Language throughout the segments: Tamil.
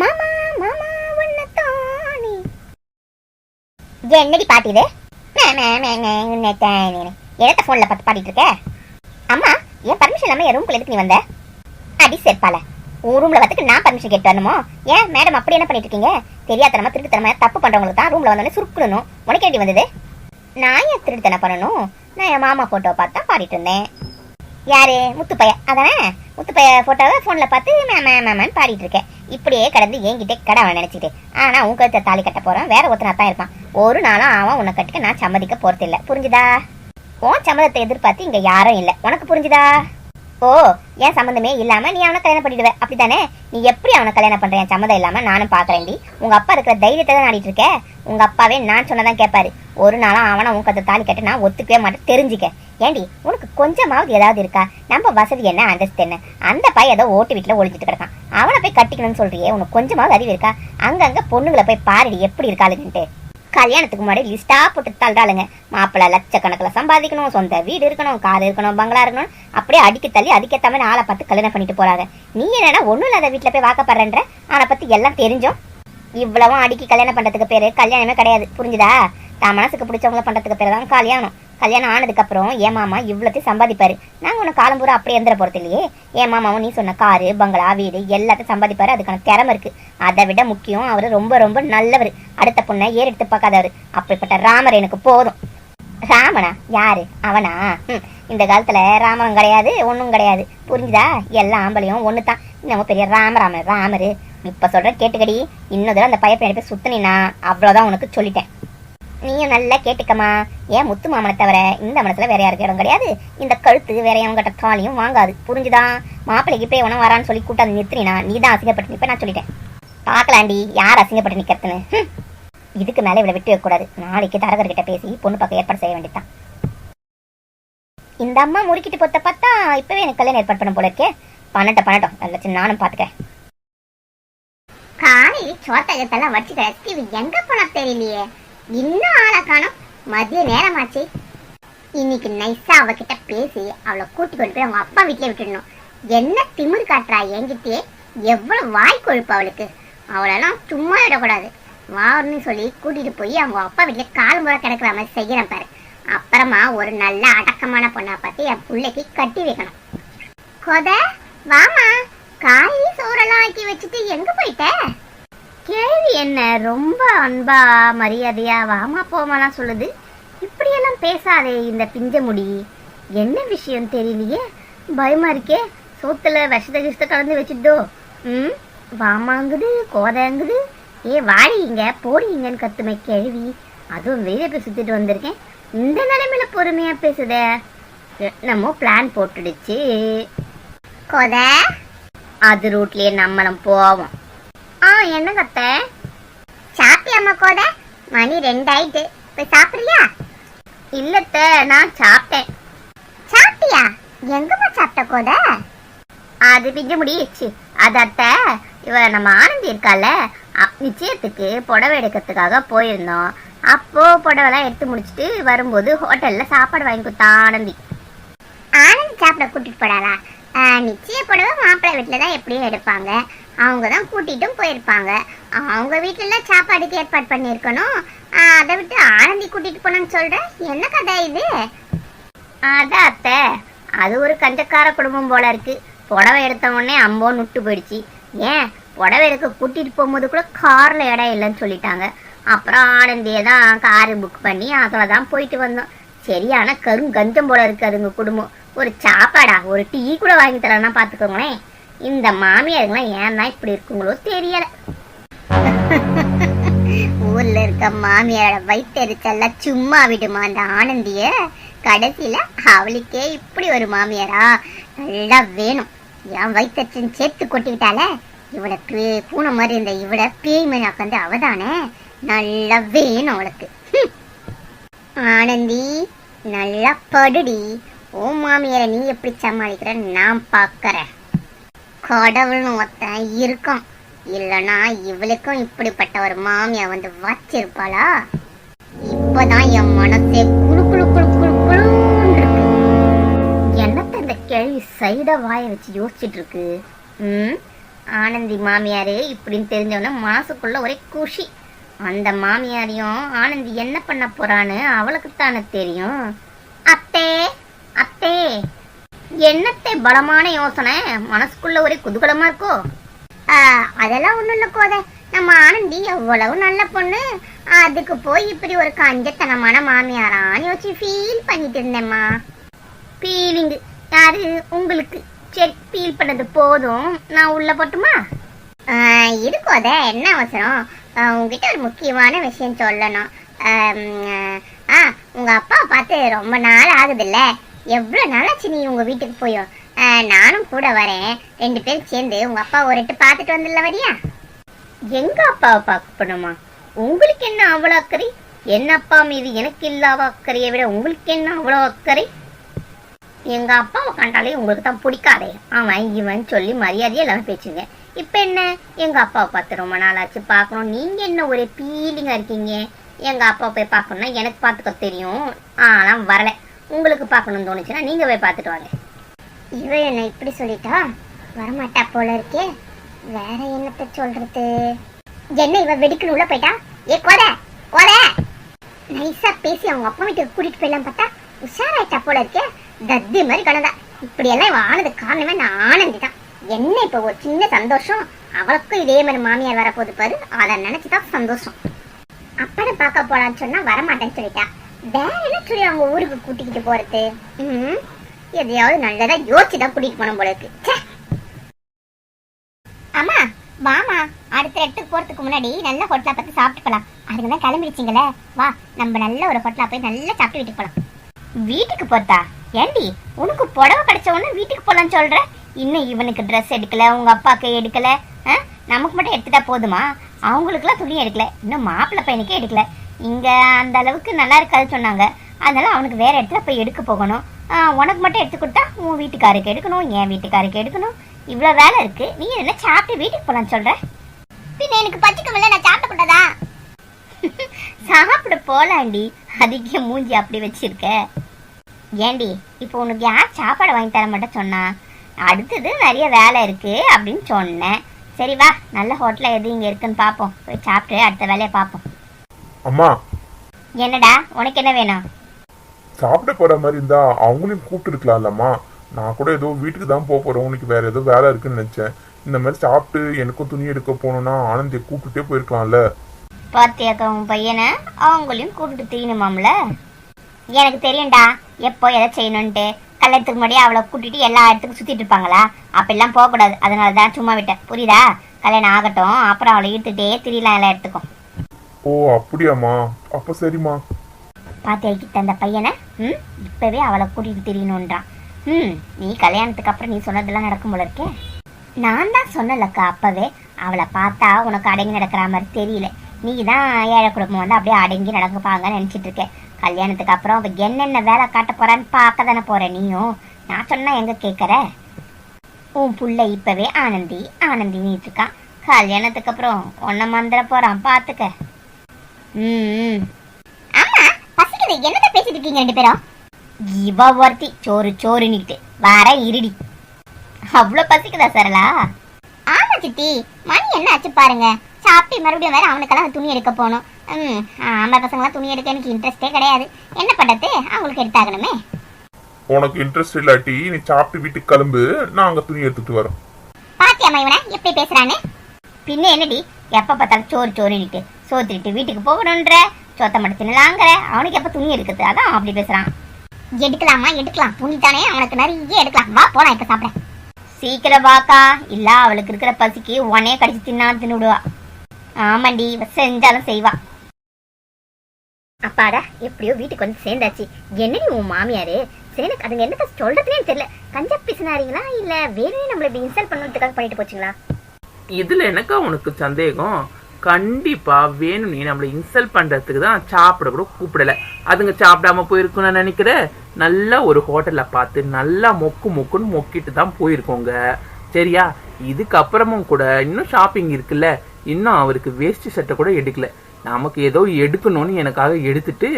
மாமா மாமா உன்னத்தானே என்னடி பாட்டு இது? மே, மே, மே, போன்ல பார்த்து பாடிட்டு இருக்க? அம்மா என் பர்மிஷன் இல்லாம என் ரூம்குள்ள எதுக்கு நீ வந்த? அடி செருப்பால உன் ரூம்ல வரதுக்கு நான் பர்மிஷன் கேட்டு வரணுமோ? ஏன் மேடம் அப்படி என்ன பண்ணிட்டு இருக்கீங்க? தெரியாதனமா திருட்டுத்தனமா தப்பு பண்றவங்களுக்கு தான் ரூம்ல வந்தோடனே சுருக்கணும் உனக்கு எப்படி வந்தது? நான் ஏன் திருட்டுத்தனம் பண்ணணும்? நான் என் மாமா போட்டோ பார்த்து தான் பாடிட்டு இருந்தேன். யாரு? முத்துப்பைய அதானே? முத்துப்பைய போட்டோவை போன்ல பார்த்து மேம மேமன்னு பாடிட்டு இருக்கேன். இப்படியே கடந்து என்கிட்ட கடை அவன் நினைச்சிட்டு ஆனா உன் கழுத்தை தாலி கட்ட போறான் வேற ஒருத்தனா தான் இருப்பான். ஒரு நாளும் அவன் உன்னை கட்டிக்க நான் சம்மதிக்க போறது இல்ல புரிஞ்சுதா? உன் சம்மதத்தை எதிர்பார்த்து இங்க யாரும் இல்ல. உனக்கு புரிஞ்சுதா? ஓ ஏன் சம்மந்தமே இல்லாம நீ அவனை கல்யாணம் பண்ணிடுவ. அப்படித்தானே? நீ எப்படி அவனை கல்யாணம் பண்ற? என் சம்மதம் இல்லாம நானும் பாக்குறேன்டி உங்க அப்பா இருக்கிற தைரியத்தை தான் நாடிட்டு இருக்க. உங்க அப்பாவே நான் சொன்னதான் கேட்பாரு ஒரு நாளும் அவனை உன் கத்தை தாலி கட்ட நான் ஒத்துக்கவே மாட்டேன். தெரிஞ்சுக்க. ஏண்டி உனக்கு கொஞ்சமாவது ஏதாவது இருக்கா? நம்ம வசதி என்ன? அந்தஸ்து என்ன? அந்த பையன் ஏதோ ஓட்டு வீட்டுல ஒழிஞ்சிட்டு கிடக்கான். அவனை போய் கட்டிக்கணும்னு சொல்றியே உனக்கு கொஞ்சமாவது அறிவு இருக்கா? அங்கங்க பொண்ணுங்களை போய் பாருடி எப்படி இருக்காளுங்கன்ட்டு. கல்யாணத்துக்கு முன்னாடி லிஸ்டா போட்டு தள்ளுறாளுங்க. மாப்பிள்ளை லட்சக்கணக்கில் சம்பாதிக்கணும் சொந்த வீடு இருக்கணும் கார் இருக்கணும் பங்களா இருக்கணும் அப்படியே அடிக்க தள்ளி அதுக்கேற்ற மாதிரி ஆளை பார்த்து கல்யாணம் பண்ணிட்டு போறாங்க. நீ என்னன்னா ஒன்றும் இல்லாத வீட்டில் போய் வாக்கப்படுறன்ற அவனை பத்தி எல்லாம் தெரிஞ்சும் இவ்வளவும் அடிக்கி கல்யாணம் பண்றதுக்கு பேரு கல்யாணமே கிடையாது. புரிஞ்சுதா? தான் மனசுக்கு பிடிச்சவங்கள பண்றதுக்கு பேர் தான் கல்யாணம். கல்யாணம் ஆனதுக்கப்புறம் என் மாமா இவ்வளோத்தையும் சம்பாதிப்பாரு. நாங்கள் உனக்கு காலம் பூரா அப்படியே எந்திர போகிறது இல்லையே? என் மாமாவும் நீ சொன்ன காரு பங்களா வீடு எல்லாத்தையும் சம்பாதிப்பாரு. அதுக்கான திறமை இருக்கு. அதை விட முக்கியம் அவர் ரொம்ப ரொம்ப நல்லவர். அடுத்த பொண்ணை ஏறெடுத்து பார்க்காதவர். அப்படிப்பட்ட ராமர் எனக்கு போதும். ராமனா? யாரு? அவனா? ஹம், இந்த காலத்துல ராமன் கிடையாது ஒண்ணும் கிடையாது. புரிஞ்சுதா? எல்லா ஆம்பளையும் ஒன்று தான் நம்ம பெரிய ராமராமன் ராமரு. இப்ப சொல்கிற கேட்டுக்கடி இன்னொரு அந்த பையன் பின்னாடி போய் சுத்துனினா அவ்வளவுதான் உனக்கு சொல்லிட்டேன். நீயும் நல்லா கேட்டுக்கமா ஏன் முத்து மாமனை தவிர இந்த மனசுல வேற யாருக்கு இடம் கிடையாது? இந்த கழுத்து வேற எவங்கிட்ட தாலியும் வாங்காது. புரிஞ்சுதா? மாப்பிள்ளைக்கு போய் உனக்கு வரான்னு சொல்லி கூட்டாந்து நிறுத்தினா நீ தான் அசிங்கப்பட்டு நிற்ப நான் சொல்லிட்டேன். பார்க்கலாண்டி யார் அசிங்கப்பட்டு நிக்கிறதுன்னு? இதுக்கு மேல இவளை விட்டு வைக்கக்கூடாது. நாளைக்கு தரகர்கிட்ட பேசி பொண்ணு பக்கம் ஏற்பாடு செய்ய வேண்டியதுதான். இந்த அம்மா முறுக்கிட்டு போத்த பார்த்தா இப்பவே எனக்கு கல்யாணம் ஏற்பாடு பண்ண போல இருக்கே. பண்ணட்டும் பண்ணட்டும். நல்ல சின்ன நானும் பாத்துக்கிறேன் காலையில் சோத்தகத்தெல்லாம் வச்சு கிடச்சி இவ எங்க போனா தெரியலையே? இன்னும் ஆளை காணும். மதிய நேரமாச்சு. இன்னைக்கு நைஸா அவகிட்ட பேசி அவளை கூட்டி கொண்டு போய் அவங்க அப்பா வீட்டுல விட்டுடணும். என்ன திமிர் காட்டுறா என்கிட்டயே? எவ்வளவு வாய் கொழுப்பு அவளுக்கு. அவளெல்லாம் சும்மா விடக்கூடாது. வாருன்னு சொல்லி கூட்டிட்டு போய் அவங்க அப்பா வீட்டுல கால் முறை கிடக்குற மாதிரி செய்யறேன் பாரு. அப்புறமா ஒரு நல்ல அடக்கமான பொண்ணா பார்த்து என் பிள்ளைக்கு கட்டி வைக்கணும். கொத வாமா. காய் சோறெல்லாம் ஆக்கி வச்சுட்டு எங்க போயிட்ட? என்ன ரொம்ப அன்பா மரியாதையா வாமா போமாலாம் சொல்லுது. இப்படியெல்லாம் பேசாதே இந்த பிஞ்ச முடி. என்ன விஷயம் தெரியலையே? பயமா இருக்கே. சோத்துல விஷத்தை கிஷ்ட கலந்து வச்சுட்டோ ம்? வாமாங்குது கோதாங்குது ஏ வாடி இங்க கத்துமை கேள்வி. அதுவும் வெளியே போய் சுத்திட்டு வந்திருக்கேன். இந்த நிலைமையில பொறுமையா பேசுத. என்னமோ பிளான் போட்டுடுச்சு. கொத அது ரூட்லயே நம்மளும் போவோம். ஆ என்ன கத்தை சாப்பிட்டியாம்மா கோத மணி ரெண்டாயிட்டு. போய் சாப்பிடுறியா? இல்லத்த நான் சாப்பிட்டேன். சாப்பிட்டியா? எங்கம்மா சாப்பிட்ட கோத அது பிஞ்ச முடிச்சு அது அத்தை இவ நம்ம ஆனந்தி இருக்கால நிச்சயத்துக்கு புடவை எடுக்கிறதுக்காக போயிருந்தோம். அப்போ புடவைலாம் எடுத்து முடிச்சுட்டு வரும்போது ஹோட்டல்ல சாப்பாடு வாங்கி கொடுத்தா ஆனந்தி. ஆனந்தி சாப்பிட கூட்டிட்டு போறாளா? நிச்சய புடவை மாப்பிள்ளை வீட்டில் தான் எப்படியும் எடுப்பாங்க. அவங்க தான் கூட்டிட்டும் போயிருப்பாங்க. அவங்க வீட்டில் சாப்பாடுக்கு ஏற்பாடு பண்ணியிருக்கணும். அதை விட்டு ஆனந்தி கூட்டிகிட்டு போனேன்னு சொல்கிறேன் என்ன கதை இது? அதான் அத்தை. அது ஒரு கஞ்சக்கார குடும்பம் போல இருக்குது புடவை எடுத்த உடனே அம்போன்னு விட்டு போயிடுச்சு. ஏன்? புடவை எடுக்க கூட்டிகிட்டு போகும்போது கூட காரில் இடம் இல்லைன்னு சொல்லிட்டாங்க. அப்புறம் ஆனந்தியை தான் காரு புக் பண்ணி அதில் தான் போயிட்டு வந்தோம். சரியான கருங்கஞ்சம் போல இருக்குது அதுங்க குடும்பம். ஒரு சாப்பாடா? ஒரு டீ கூட வாங்கி தரேன்னா பார்த்துக்கோங்களேன். இந்த மாமியாருங்களாம் ஏன்னா இப்படி இருக்குங்களோ தெரியல. ஊர்ல இருக்க மாமியாரோட வயிற்றெரிச்சல்ல சும்மா விடுமா அந்த ஆனந்திய? கடைசியில அவளுக்கே இப்படி ஒரு மாமியாரா? நல்லா வேணும். என் வயிற்றச்சின் சேர்த்து கொட்டிக்கிட்டால இவளுக்கு பூனை மாதிரி இருந்த இவட பேய் மணி உட்காந்து அவதானே நல்லா வேணும் அவளுக்கு. ஆனந்தி நல்லா படுடி. ஓ மாமியாரை நீ எப்படி சமாளிக்கிற? நான் பார்க்கறேன் கடவுள்னு ஒருத்தன் இருக்கும். இல்லனா இவளுக்கும் இப்படிப்பட்ட ஒரு மாமியா வந்து வச்சிருப்பாளா? இப்பதான் என் மனசே குழு குழு குழு குழு குளுன்னு இருக்கு. என்னத்த இந்த கேள்வி சைட வாய வச்சு யோசிச்சுட்டு இருக்கு? ம்? ஆனந்தி மாமியாரே இப்படின்னு தெரிஞ்சவொன்னே மனசுக்குள்ள ஒரே குஷி. அந்த மாமியாரையும் ஆனந்தி என்ன பண்ண போறான்னு அவளுக்கு தானே தெரியும். அப்பே அத்தே என்னத்தை பலமான யோசனை? மனசுக்குள்ள ஒரே குதூகலமா இருக்கோ? அதெல்லாம் ஒண்ணும் இல்ல கோதை. நம்ம ஆனந்தி எவ்வளவு நல்ல பொண்ணு. அதுக்கு போய் இப்படி ஒரு கஞ்சத்தனமான மாமியாரான்னு யோசிச்சு ஃபீல் பண்ணிட்டு இருந்தேம்மா. ஃபீலிங் யாரு? உங்களுக்கு. சரி ஃபீல் பண்ணது போதும். நான் உள்ள போட்டுமா? இது கோதை என்ன அவசரம்? உங்ககிட்ட ஒரு முக்கியமான விஷயம் சொல்லணும். ஆ உங்க அப்பா பார்த்து ரொம்ப நாள் ஆகுதுல்ல. எவ்வளோ நாளாச்சு நீ உங்க வீட்டுக்கு போயோ? நானும் கூட வரேன். ரெண்டு பேரும் சேர்ந்து உங்க அப்பா ஒரு எட்டு பார்த்துட்டு வந்துடல வரியா? எங்க அப்பாவை பார்க்க போனோமா உங்களுக்கு என்ன அவ்வளோ அக்கறை? என் அப்பா மீது எனக்கு இல்லாத அக்கறையை விட உங்களுக்கு என்ன அவ்வளோ அக்கறை? எங்க அப்பாவை கண்டாலே உங்களுக்கு தான் பிடிக்காதே. அவன் இவன் சொல்லி மரியாதையே இல்லாமல் பேச்சுங்க இப்போ என்ன? எங்க அப்பாவை பார்த்து ரொம்ப நாளாச்சு பார்க்கணும். நீங்க என்ன ஒரே ஃபீலிங்கா இருக்கீங்க? எங்க அப்பாவை போய் பார்க்கணும்னா எனக்கு பார்த்துக்க தெரியும். ஆனால் வரல. உங்களுக்கு பார்க்கணும்னு தோணுச்சுன்னா நீங்க போய் பார்த்துட்டு வாங்க. இவ என்ன இப்படி சொல்லிட்டா? வரமாட்டா போல இருக்கே. வேற என்னத்தை சொல்றது? என்ன இவ வெடிக்கணும் உள்ள போயிட்டா? ஏ கொட கொட நைஸா பேசி அவங்க அப்பா வீட்டுக்கு கூட்டிட்டு போயிடலாம் பார்த்தா உஷாராயிட்டா போல இருக்கே. தத்தி மாதிரி கடந்தா இப்படி எல்லாம் இவன் ஆனது காரணமே நான் ஆனந்தி தான் என்ன இப்போ ஒரு சின்ன சந்தோஷம்? அவளுக்கும் இதே மாதிரி மாமியார் வரப்போகுது பாரு. அதை நினைச்சுதான் சந்தோஷம். அப்பனை பார்க்க போலான்னு சொன்னா வரமாட்டேன்னு சொல்லிட்டா. என்ன சொல்லி அவங்க ஊருக்கு கூட்டிக்கிட்டு போறது. எதையாவது நல்லதா யோசிச்சு தான் கூட்டிட்டு போன போல இருக்கு. அம்மா வாமா அடுத்த இடத்துக்கு போறதுக்கு முன்னாடி நல்ல ஹோட்டலா பார்த்து சாப்பிட்டு போலாம். அதுக்கு தான் கிளம்பிடுச்சிங்களே. வா நம்ம நல்ல ஒரு ஹோட்டலா போய் நல்லா சாப்பிட்டு வீட்டுக்கு போலாம். வீட்டுக்கு போத்தா ஏண்டி உனக்கு புடவை கிடைச்ச உடனே வீட்டுக்கு போலாம்னு சொல்ற? இன்னும் இவனுக்கு ட்ரெஸ் எடுக்கல உங்க அப்பாக்கு எடுக்கல? நமக்கு மட்டும் எடுத்துட்டா போதுமா? அவங்களுக்குலாம் துணி எடுக்கல. இன்னும் மாப்பிள்ளை பையனுக்கே எடுக்கல. இங்கே அந்த அளவுக்கு நல்லா இருக்காது சொன்னாங்க. அதனால அவனுக்கு வேறு இடத்துல போய் எடுக்க போகணும். உனக்கு மட்டும் எடுத்து கொடுத்தா உன் வீட்டுக்காருக்கு எடுக்கணும் என் வீட்டுக்காருக்கு எடுக்கணும். இவ்வளோ வேலை இருக்குது நீ என்ன சாப்பிட்டு வீட்டுக்கு போகலான்னு சொல்கிற பின்ன எனக்கு பச்சிக்கவில்லை நான் சாப்பிட கூடாதா சாப்பிட போலாண்டி. அதிக மூஞ்சி அப்படி வச்சிருக்க. ஏண்டி இப்போ உனக்கு யார் சாப்பாடு வாங்கி தர மாட்டேன் சொன்னா? அடுத்தது நிறைய வேலை இருக்கு அப்படின்னு சொன்னேன். சரி வா நல்ல ஹோட்டலில் எது இங்கே இருக்குன்னு பார்ப்போம் போய் சாப்பிட்டு அடுத்த வேலையை பார்ப்போம் அம்மா. என்னடா உனக்கு என்ன வேணும்? சாப்பிட போற மாதிரி இருந்தா அவங்களையும் கூப்பிட்டு இருக்கலாம்லம்மா நான் கூட ஏதோ வீட்டுக்கு தான் போக போறேன் உனக்கு வேற ஏதோ வேலை இருக்குன்னு நினைச்சேன். இந்த மாதிரி சாப்பிட்டு எனக்கும் துணி எடுக்க போகணும்னா ஆனந்தியை கூப்பிட்டுட்டே போயிருக்கலாம்ல. பாத்தியாக்கா உன் பையனை அவங்களையும் கூப்பிட்டு தீனுமாம்ல எனக்கு தெரியும்டா எப்போ எதை செய்யணுன்ட்டு கல்யாணத்துக்கு முன்னாடி அவளை கூட்டிட்டு எல்லா இடத்துக்கும் சுத்திட்டு இருப்பாங்களா? அப்படிலாம் போகக்கூடாது. அதனால தான் சும்மா விட்டேன். புரியுதா? கல்யாணம் ஆகட்டும் அப்புறம் அவளை இழுத்துட்டே திரியலாம் எல்லா இடத்துக்கும் ஓ அப்படியாம்மா. அப்ப சரிம்மா. பாத்தியாக்கிட்ட அந்த பையனை ம் இப்பவே அவளை கூட்டிட்டு திரியணுன்றான் ம் நீ கல்யாணத்துக்கு அப்புறம் நீ சொன்னதெல்லாம் நடக்கும் போல இருக்கே. நான் தான் சொன்னலக்கா அப்பவே. அவளை பார்த்தா உனக்கு அடங்கி நடக்கிற மாதிரி தெரியல. நீ தான் ஏழை குடும்பம் வந்து அப்படியே அடங்கி நடக்கப்பாங்கன்னு நினைச்சிட்டு இருக்கேன் கல்யாணத்துக்கு அப்புறம் அவ என்னென்ன வேலை காட்ட போறான்னு பார்க்க தானே போற நீயும் நான் சொன்னா எங்க கேக்குற? உன் புள்ள இப்பவே ஆனந்தி ஆனந்தி நீட்டு இருக்கான் கல்யாணத்துக்கு அப்புறம் உன்னை மந்திர போறான் பாத்துக்க. ம் ஆமா பசிக்குது. என்னத்த பேசிட்டு இருக்கீங்க ரெண்டு பேரும்? இவ ஒருத்தி. சோறு சோறு நிட்டு வர இருடி. அவ்வளோ பசிக்குதா சரளா? ஆமா சித்தி. மணி என்ன ஆச்சு பாருங்க. சாப்பிட்டு மறுபடியும் வேற அவனுக்கெல்லாம் துணி எடுக்க போகணும். ம் ஆம்பளை பசங்களாம் துணி எடுக்க எனக்கு இன்ட்ரெஸ்டே கிடையாது. என்ன பண்றது? அவங்களுக்கு எடுத்தாகணுமே. உனக்கு இன்ட்ரெஸ்ட் இல்லாட்டி நீ சாப்பிட்டு வீட்டுக்கு கிளம்பு. நான் அங்க துணி எடுத்துட்டு வரேன். பாத்தியாமா இவனை? எப்படி பேசுறான்னு? பின்ன என்னடி? எப்ப பார்த்தாலும் சோறு சோறுனிட்டு சோத்திட்டு வீட்டுக்கு போகணுன்ற. சோத்த மட்டும் தின்னலாங்கிற. அவனுக்கு எப்போ துணி இருக்குது? அதான் அப்படி பேசுறான். எடுக்கலாமா? எடுக்கலாம். துணி தானே அவனுக்கு நிறைய எடுக்கலாம். வா போலாம் இப்போ சாப்பிட. சீக்கிரம் வாக்கா. இல்ல அவளுக்கு இருக்கிற பசிக்கு உடனே கடிச்சு தின்னா தின்னுடுவா. ஆமாண்டி இவ செஞ்சாலும் செய்வா. அப்பாடா எப்படியோ வீட்டுக்கு வந்து சேர்ந்தாச்சு. என்னடி உன் மாமியாரு? சரி எனக்கு அதுங்க என்னத்த சொல்றதுனே தெரியல. கஞ்சா பிசினாரிங்களா? இல்ல வேறே நம்மள இப்படி இன்சல்ட் பண்ணுறதுக்காக பண்ணிட்டு போச்சுங்களா? இதுல எனக்கா உனக்கு சந்தேகம்? கண்டிப்பா வேணும் நீ நம்மள இன்சல்ட் பண்றதுக்கு தான் சாப்பிட கூட கூப்பிடல. அதுங்க சாப்பிடாம போயிருக்கும் நான் நினைக்கிறேன். நல்லா ஒரு ஹோட்டல்ல பார்த்து நல்லா மொக்கு மொக்குன்னு மொக்கிட்டு தான் போயிருக்கோங்க. சரியா? இதுக்கப்புறமும் கூட இன்னும் ஷாப்பிங் இருக்குல்ல. இன்னும் அவருக்கு வேஷ்டி சட்டை கூட எடுக்கல. நமக்கு ஏதோ எடுக்கணும்னு எனக்காக எடுத்துட்டு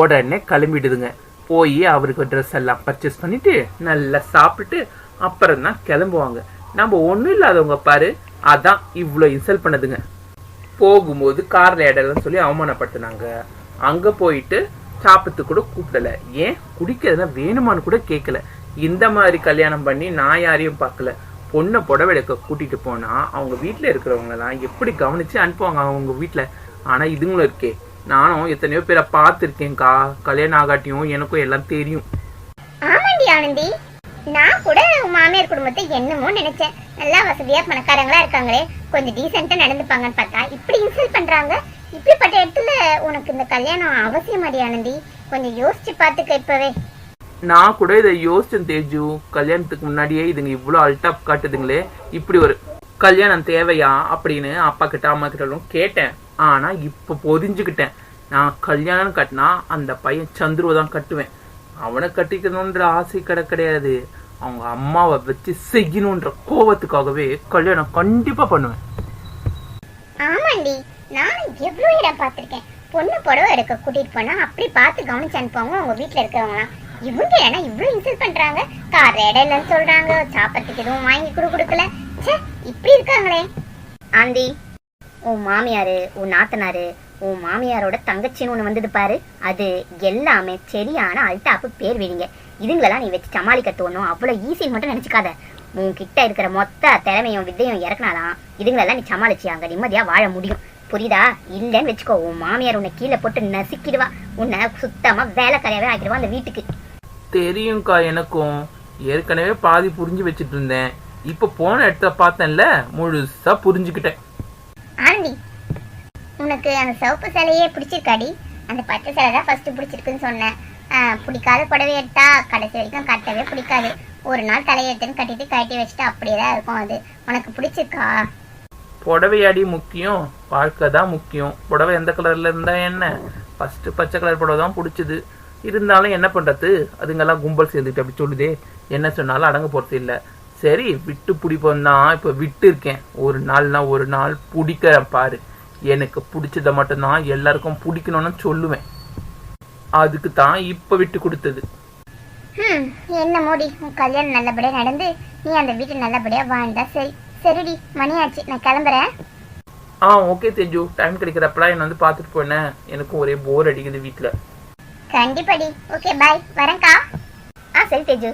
உடனே கிளம்பிடுதுங்க. போய் அவருக்கு ட்ரெஸ் எல்லாம் பர்ச்சேஸ் பண்ணிட்டு நல்லா சாப்பிட்டுட்டு அப்புறம் தான் கிளம்புவாங்க. நம்ம ஒன்றும் இல்லாதவங்க பாரு அதான் இவ்வளோ இன்சல்ட் பண்ணதுங்க. போகும்போது கார்ல இடம்னு சொல்லி அவமானப்படுத்தினாங்க. அங்க போயிட்டு சாப்பிட்டு கூட கூப்பிடல. ஏன்? குடிக்கிறதுனா வேணுமான்னு கூட கேட்கல இந்த மாதிரி கல்யாணம் பண்ணி நான் யாரையும் பார்க்கல. பொண்ணை புடவை எடுக்க கூட்டிட்டு போனா அவங்க வீட்டுல இருக்கிறவங்க எல்லாம் எப்படி கவனிச்சு அனுப்புவாங்க அவங்க வீட்டுல ஆனா இதுங்களும் இருக்கே. நானும் எத்தனையோ பேரை பார்த்துருக்கேன்க்கா கல்யாணம் ஆகாட்டியும் எனக்கும் எல்லாம் தெரியும். ஆமாண்டி ஆனந்தி. நான் கூட மாமியார் குடும்பத்தை என்னமோ நினைச்சேன். நல்லா வசதியா பணக்காரங்களா இருக்காங்களே கொஞ்சம் டீசெண்டா நடந்துப்பாங்கன்னு பார்த்தா இப்படி இன்சல்ட் பண்றாங்க? இப்படிப்பட்ட இடத்துல உனக்கு இந்த கல்யாணம் அவசியமாடி ஆனந்தி கொஞ்சம் யோசிச்சு பாத்துக்க இப்பவே. நான் கூட இதை யோசிச்சேன் தேஜு. கல்யாணத்துக்கு முன்னாடியே இதுங்க இவ்வளோ அல்டாப் காட்டுதுங்களே இப்படி ஒரு கல்யாணம் தேவையா அப்படின்னு அப்பா கிட்ட அம்மா கிட்ட கேட்டேன். ஆனா இப்ப பொதிஞ்சுக்கிட்டேன். நான் கல்யாணம் கட்டினா அந்த பையன் சந்துருவை தான் கட்டுவேன். அவனை கட்டிக்கணுன்ற ஆசை கிட கிடையாது. அவங்க அம்மாவை வச்சு செய்யணுன்ற கோவத்துக்காகவே கல்யாணம் கண்டிப்பா பண்ணுவேன். ஆமாண்டி நான் எவ்வளவு இடம் பார்த்திருக்கேன். பொண்ணு புடவை எடுக்க கூட்டிட்டு போனா அப்படி பார்த்து கவனிச்சு அனுப்புவாங்க உங்க வீட்டுல இருக்கிறவங்களாம் இவங்க ஏன்னா இவ்வளவு இன்சல்ட் பண்றாங்க. கார் இடம் இல்லைன்னு சொல்றாங்க. சாப்பிட்றதுக்கு எதுவும் வாங்கி கொடு கொடுக்கல. ச்சே இப்படி இருக்காங்களே. ஆண்டி உன் மாமியாரு உன் நாத்தனாரு உன் மாமியாரோட தங்கச்சின்னு ஒன்று வந்தது பாரு. அது எல்லாமே சரியான அல்டாப்பு பேர் விழிங்க இதுங்களெல்லாம் நீ வச்சு சமாளிக்கிறது ஒன்றும் அவ்வளோ ஈஸின்னு மட்டும் நினச்சிக்காத. உன்கிட்ட இருக்கிற மொத்த திறமையும் வித்தையும் இறக்குனாலாம் இதுங்களெல்லாம் நீ சமாளிச்சு அங்கே நிம்மதியாக வாழ முடியும். புரியுதா? இல்லைன்னு வச்சுக்கோ உன் மாமியார் உன்னை கீழே போட்டு நசுக்கிடுவா. உன்னை சுத்தமாக வேலைக்காரியாவே ஆக்கிடுவா அந்த வீட்டுக்கு. தெரியும்க்கா எனக்கும். ஏற்கனவே பாதி புரிஞ்சு வச்சிட்டு இருந்தேன். இப்ப போன இடத்த பார்த்தேன்ல முழுசா புரிஞ்சுக்கிட்டேன். ஆனந்தி உனக்கு அந்த சிவப்பு சிலையே பிடிச்சிருக்காடி. அந்த பச்சை சிலை தான் ஃபர்ஸ்ட் பிடிச்சிருக்குன்னு சொன்னேன். பிடிக்காத புடவை எடுத்தா கடைசி வரைக்கும் கட்டவே பிடிக்காது. ஒரு நாள் தலையெடுத்துன்னு கட்டிட்டு கட்டி வச்சுட்டு அப்படியே தான் இருக்கும் அது. உனக்கு பிடிச்சிருக்கா? புடவையாடி முக்கியம். வாழ்க்கை தான் முக்கியம். புடவை எந்த கலர்ல இருந்தா என்ன? ஃபர்ஸ்ட் பச்சை கலர் புடவை தான் பிடிச்சது. இருந்தாலும் என்ன பண்றது? அதுங்கெல்லாம் கும்பல் சேர்ந்துட்டு அப்படி சொல்லுதே. என்ன சொன்னாலும் அடங்க போறது இல்ல. சரி விட்டு பிடிப்போம் தான். இப்ப விட்டு இருக்கேன். ஒரு நாள்னா ஒரு நாள் பிடிக்கிறேன் பாரு. எனக்கு பிடிச்சத மட்டும்தான் எல்லாருக்கும் பிடிக்கணும்னு சொல்லுவேன். அதுக்கு தான் இப்ப விட்டு கொடுத்தது. ம் என்ன மோடி உன் கல்யாணம் நல்லபடியாக நடந்து நீ அந்த வீட்டு நல்லபடியாக வாழ்ந்தா சரி சரிடி மணி ஆச்சு நான் கிளம்புறேன். ஆ ஓகே தேஜு. டைம் கிடைக்கிறப்பலாம் என்ன வந்து பார்த்துட்டு போனேன் எனக்கும் ஒரே போர் அடிக்குது வீட்டில் கண்டிப்பாடி ஓகே பாய் வரேன்க்கா. ஆ சரி தேஜு.